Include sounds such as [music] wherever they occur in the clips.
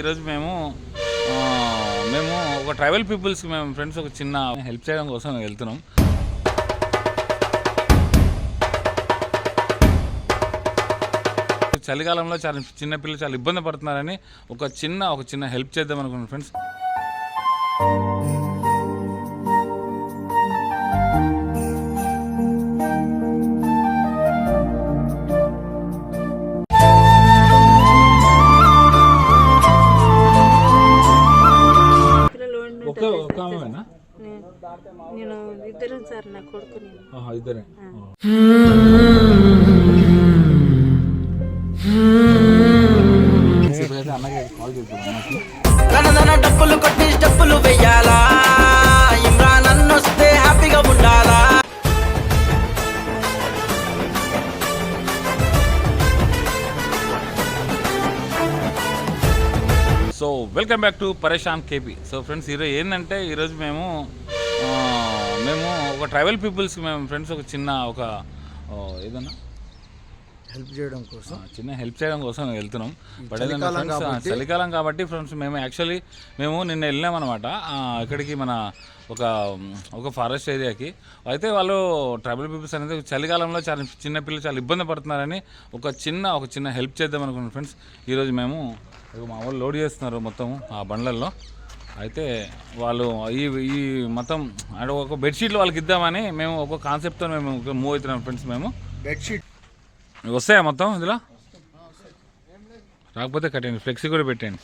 ఈరోజు మేము మేము ఒక ట్రైబల్ పీపుల్స్కి మేము ఫ్రెండ్స్ ఒక చిన్న హెల్ప్ చేయడం కోసం వెళ్తున్నాం. చలికాలంలో చాలా చిన్న పిల్లలు చాలా ఇబ్బంది పడుతున్నారని ఒక చిన్న ఒక చిన్న హెల్ప్ చేద్దాం అనుకున్నాం ఫ్రెండ్స్. ఇద్దరు సార్ నా కొడుకు నేను. ఇద్దరే. డప్పులు కొట్టి స్టెప్పులు వెయ్యాలా ఇమ్రాన్ అన్నొస్తే హ్యాపీగా ఉండాలా? So welcome back to Pareshan K P so friends ఈరోజు ఏంటంటే ఈరోజు మేము ఆ, మేము ఒక ట్రైబల్ పీపుల్స్కి మేము ఫ్రెండ్స్ ఒక చిన్న ఒక ఏదన్నా? హెల్ప్ చేయడం కోసం. చిన్న హెల్ప్ చేయడం కోసం వెళ్తున్నాం. బట్ ఏదైనా ఫ్రెండ్స్ చలికాలం కాబట్టి ఫ్రెండ్స్ మేము యాక్చువల్లీ మేము నిన్న వెళ్ళాం అనమాట ఇక్కడికి మన ఒక ఒక ఫారెస్ట్ ఏరియాకి. అయితే వాళ్ళు ట్రైబల్ పీపుల్స్ అనేది చలికాలంలో చాలా చిన్న పిల్లలు చాలా ఇబ్బంది పడుతున్నారని ఒక చిన్న ఒక చిన్న హెల్ప్ చేద్దాం అనుకున్నాం ఫ్రెండ్స్. ఈరోజు మేము మా వాళ్ళు లోడ్ చేస్తున్నారు మొత్తం ఆ బండ్లల్లో. అయితే వాళ్ళు ఈ ఈ మొత్తం అంటే ఒక బెడ్షీట్లు వాళ్ళకి ఇద్దామని మేము ఒక కాన్సెప్ట్తో మేము మూవ్ అవుతున్నాం ఫ్రెండ్స్ మేము. బెడ్షీట్. వస్తాయా మొత్తం ఇందులో? రాకపోతే కట్టండి ఫ్లెక్సీ కూడా పెట్టండి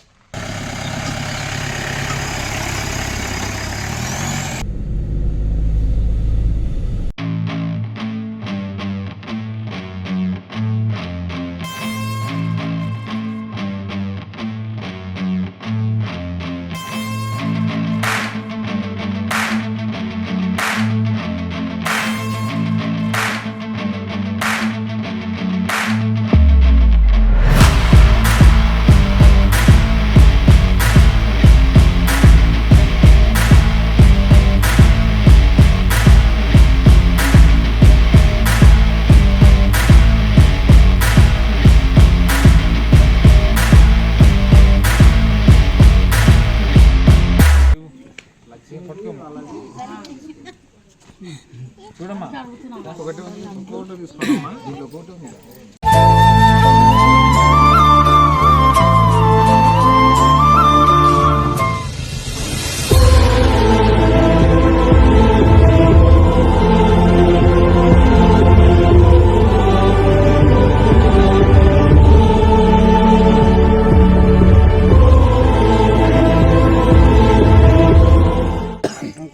దీంట్లో ఫోటో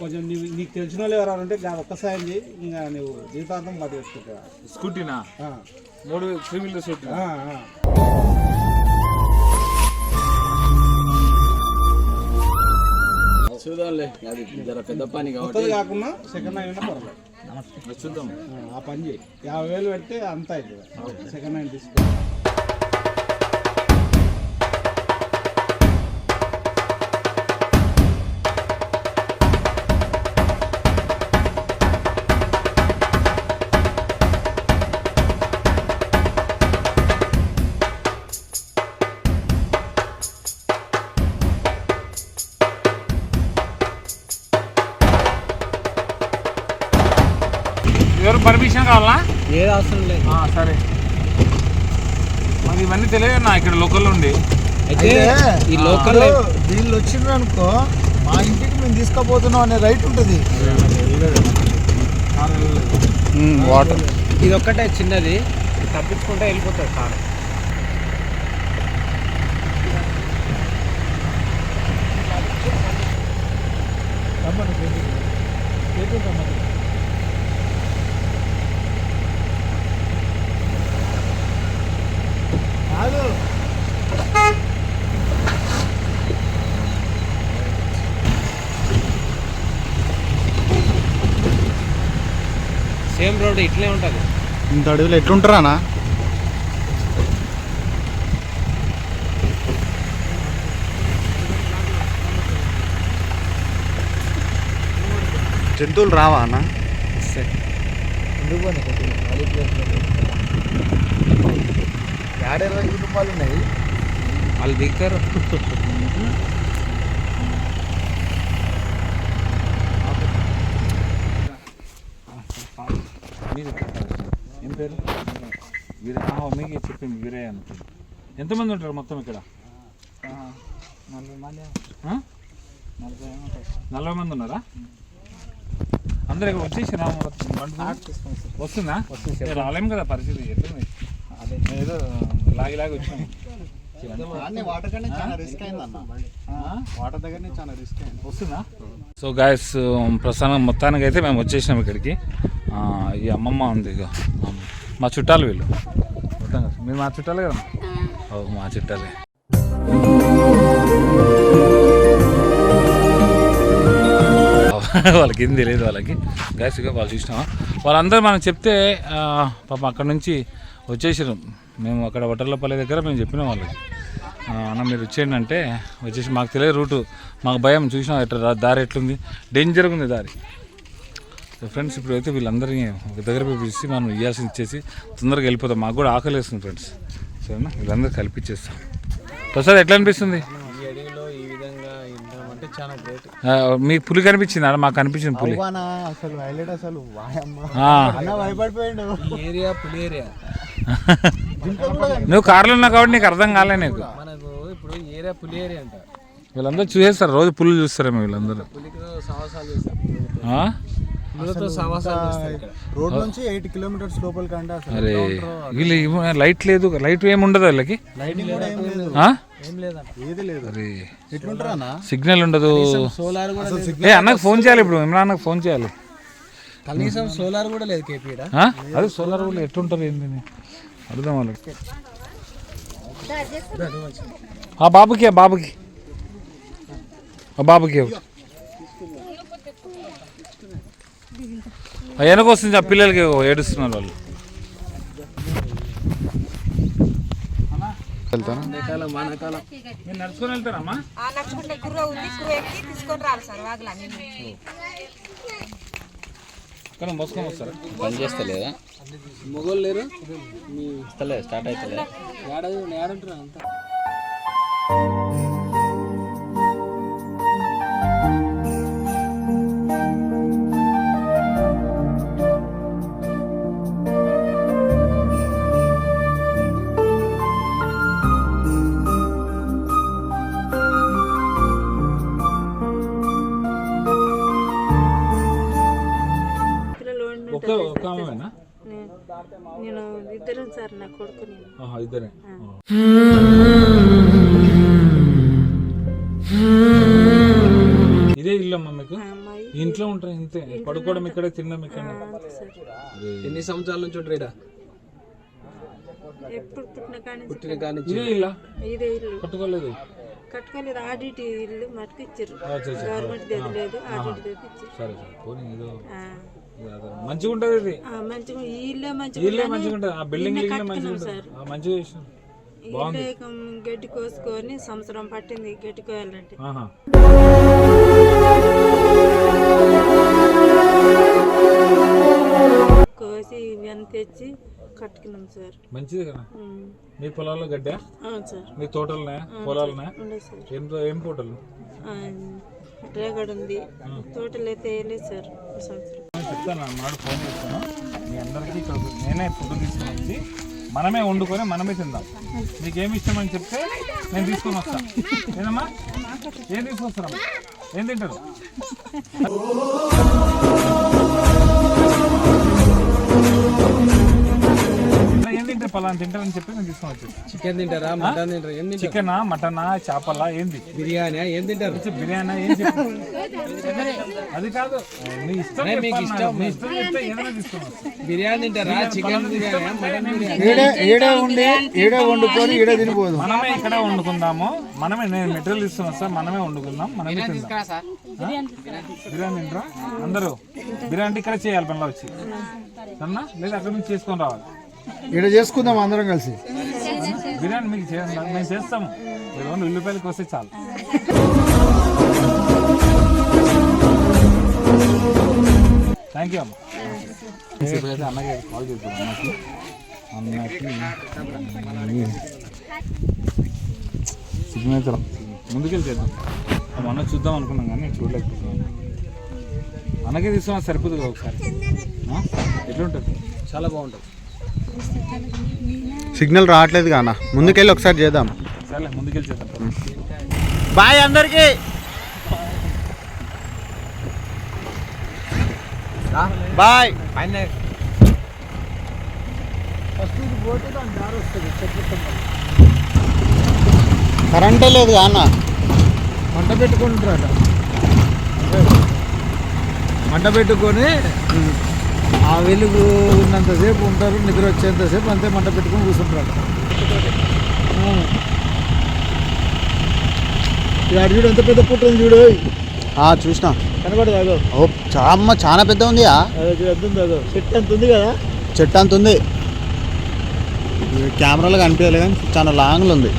కొంచెం నీకు తెలిసిన వాళ్ళు ఎవరైనా ఉంటే ఒక్కసారి జీవితాంతం పది వేసుకుంటా స్కూటీనా? మూడు త్రీ వీలర్ స్కూటీ. చూద్దాంలే. అది జర పెద్ద పని కాబట్టి. కాకుండా సెకండ్ హ్యాండ్ అయినా పర్లేదు చూద్దాం ఆ, ఆ పని చేయి. యాభై వేలు పెడితే అంత అవుతుంది సెకండ్ హ్యాండ్ తీసుకో. ఎవరు పర్మిషన్ కావాలా? ఏది అవసరం లేదు. ఆ, సరే. మరి ఇవన్నీ తెలియదు నా ఇక్కడ లోకల్ ఉండి. అయితే ఈ లోకల్ వీళ్ళు వచ్చిండ్రు అనుకో మా ఇంటికి మేము తీసుకుపోతున్నాం అనే రైట్ ఉంటుంది. వాటర్. ఇది ఒక్కటే చిన్నది. తప్పించుకుంటే వెళ్ళిపోతుంది కారు. కాదు సేమ్ రోడ్ ఇట్లే ఉంటుంది. ఇంత అడవిలో ఎట్లుంటారా జంతువులు రావా అన్న? ఏడ ఇరవై కుటుంబాలు ఉన్నాయి. వాళ్ళు దిగుతారు మీది ఏం పేరు? వీరే. ఆ, మీకే చెప్పింది వీరే అనుకుంది ఎంతమంది ఉంటారు మొత్తం ఇక్కడ? ఆ? నలభై మంది ఉన్నారా? అందరు ఇక్కడ వచ్చేసి వస్తుందా. ఏ, రాలేం కదా పరిస్థితి. ఎట్లుంది? ఏదో లాగి లాగి వస్తుందా? సో గాయస్ ప్రస్తుతం మొత్తానికి అయితే మేము వచ్చేసినాం ఇక్కడికి. ఈ అమ్మమ్మ ఉంది ఇక మా చుట్టాలు వీళ్ళు. మీరు మా చుట్టాలే కదా? ఓ మా చుట్టాలే. [laughs] వాళ్ళకి ఏం తెలియదు వాళ్ళకి. గాయస్ వాళ్ళు చూసినాం వాళ్ళందరూ మనం చెప్తే పాపం అక్కడ నుంచి వచ్చేసారు మేము అక్కడ వటర్లపల్లి దగ్గర మేము చెప్పినాం వాళ్ళకి. అన్న మీరు వచ్చేయండి అంటే వచ్చేసి మాకు తెలియదు రూటు. మాకు భయం చూసినా ఎట్లా దారి ఎట్లుంది? డేంజర్గా ఉంది దారి. ఫ్రెండ్స్ ఇప్పుడు అయితే వీళ్ళందరినీ ఒక దగ్గర పిలిచి మనం ఇవ్వాల్సింది ఇచ్చేసి తొందరగా వెళ్ళిపోతాం. మాకు కూడా ఆకలి వేస్తుంది ఫ్రెండ్స్ సరేనా వీళ్ళందరూ కల్పించేస్తాం. ప్రసాద్ ఎట్లా అనిపిస్తుంది ఈ అడవిలో ఈ విధంగా మీకు పులి కనిపించింది? ఆడ మాకు కనిపించింది పులి. అసలు హైలైట్ అసలు. అన్న భయపడిపోయిండు. ఏరియా పులి ఏరియా. నువ్వు కార్లో ఉన్నావు కాబట్టి నీకు అర్థం కాలే నీకు. మనకు ఇప్పుడు ఏరియా పులి ఏరియా అంట. వీళ్ళందరూ చూసేస్తారు రోజు పుల్లు చూస్తారేమో వీళ్ళందరూ. రోడ్ నుంచి ఎయిట్ కిలోమీటర్స్ లోపలికి అంటే అసలు అరే వీళ్ళు ఏమో- లైట్ లేదు లైట్ ఏమి ఉండదు వీళ్ళకి? లైటింగ్ కూడా ఏం లేదు. సిగ్నల్ ఉండదు. సోలార్ కూడా లేదు. ఏ అన్నకు ఫోన్ చేయాలి ఇప్పుడు. ఇమ్రాన్ అన్నకు ఫోన్ చేయాలి. కనీసం సోలార్ కూడా లేదు కేపీడ? అదే సోలార్ వాళ్ళు ఎట్లుంటారు ఏంది. అర్థం వాళ్ళకి ఆ బాబుకి ఆ బాబుకి. ఆ బాబుకి ఇవ్వు. ఆ వెనక వస్తుంది ఆ పిల్లలకి ఏడుస్తున్నారు వాళ్ళు. మీరు నడుచుకొని వెళ్తారమ్మా? ఆ నడుచుకుంటే కుర్ర ఉంది కుర్ర ఎక్కి తీసుకొని రాలి సార్ వాగులా అక్కడ మోసుకొని వస్తారా? పని చేస్తలేదా? మొగోళ్ళు లేరు? మీ స్టార్ట్ అవుతలే ఏడ ఏడంటారు అంతా? సార్ నా కొడుకు నేను. ఆహా, ఇద్దరే. ఇదే ఇల్లు అమ్మా మీకు ఇంట్లో ఉంటారు ఇంతే. పడుకోవడం ఇక్కడే తినడం ఇక్కడ ఎన్ని సంవత్సరాల నుంచి ఉంటారు ఈడ? ఎప్పుడు పుట్టిన కానీ పుట్టిన కాని ఇదే ఇల్లా? ఇదే ఇల్లు. కట్టుకోలేదు. కట్టుకోలేదు. ఆడిట్ ఇల్లు మటుకు ఇచ్చారు. గవర్నమెంట్ లేదు ఆడిట్ దగ్గర ఇచ్చారు సరే సరే. పోనీ ఏదో ఆ. ఇది అదే. మంచిగా ఉంటుంది ఇది. ఇల్లే మంచిగా ఉంటుంది ఆ బిల్డింగ్ మంచిగా ఉంటుంది మంచిగా చేసినాం గడ్డి కోసుకొని సంవత్సరం పట్టింది గడ్డి కోయాలంటే. కోసి ఇవన్నీ తెచ్చి కట్టుకున్నాం సార్. మంచిది కదా. మీ పొలాల్లో గడ్డ? సార్. మీ ఉండదు సార్. ఏం ఏం తోటలు? రేగడి ఉంది. తోటలు అయితే వేయలేదు సార్ సంవత్సరం. చెప్తాను అన్నాడు ఫోన్ చేస్తాను మీ అందరికీ ఇక్కడ నేనే ఫుడ్ తీసుకుని వచ్చి మనమే వండుకొని మనమే తిందాం. మీకు ఏమి ఇష్టం అని చెప్తే నేను తీసుకొని వస్తాను ఏదమ్మా? ఏం తీసుకొస్తారమ్మా? ఏం తింటారు? Oh ఏం తింటారు పలానా తింటారని చెప్పి నేను తీసుకొని వచ్చేసి. చికెన్ తింటారా? మటన్ తింటారా? ఏం తింటారు? చికెనా మటనా చేపలా ఏంది? బిర్యానీ ఏం తింటారు? కొంచెం బిర్యానీ ఏం చెప్పు. అది కాదు మీ ఇష్టం మీకు ఇష్టం. నాకు. మీ ఇష్టం చెప్తే ఏదైనా తీసుకొని వస్తాను బిర్యానీ తింటారా? Chicken biryani mutton biryani. ఈడే ఈడే ఉండి ఈడే వండుకొని ఈడే తినిపోదు. మనమే ఇక్కడ వండుకుందాము. మనమే నేను మెటీరియల్ ఇస్తున్నాను సార్ మనమే వండుకుందాం మనమే తిందాం. ఆ? బిర్యానీ తింటారా? అందరూ. బిర్యానీ ఇక్కడ చేయాలి పనిలో వచ్చి. సరేనా? లేదా అక్కడ నుంచి చేసుకొని రావాలి. ఈడ చేసుకుందాం అందరం కలిసి. బిర్యానీ మీకు చేయాలి మేము చేస్తాము. మీరు ఉల్లిపాయలకి వస్తే చాలు. థ్యాంక్ యూ అమ్మ. ఇప్పుడైతే అన్నకి కాల్ చేద్దాం అన్నకి. అన్నకి సిగ్నేచర్. ముందుకెళ్ళి చేద్దాం మొన్న చూద్దాం అనుకున్నాం కానీ చూడలేకపోతున్నాం. మనకే తీసుకున్నా సరిపోతుంది కదా ఒకసారి? ఎట్లుంటుంది? చాలా బాగుంటుంది. సిగ్నల్ రావట్లేదు కాన ముందుకెళ్ళి ఒకసారి చేద్దాం. బాయ్ అందరికి. బాయ్. కరెంటే లేదు కాన మంట పెట్టుకుంటారట. మంట పెట్టుకొని ఆ వెలుగు ఉన్నంతసేపు ఉంటారు నిద్ర వచ్చేంతసేపు అంతే మంట పెట్టుకొని కూర్చుంటారట ఈ అటు చూడు ఎంత పెద్ద పుట్ట ఉంది చూడు ఆ, చూసిన. కనబడదు ఓ అమ్మ చాలా పెద్ద ఉంది చెట్టు ఎంత ఉంది కదా? చెట్టు అంత ఉంది. కెమెరాలో కనిపించలేదు కానీ చాలా లాంగ్లో ఉంది.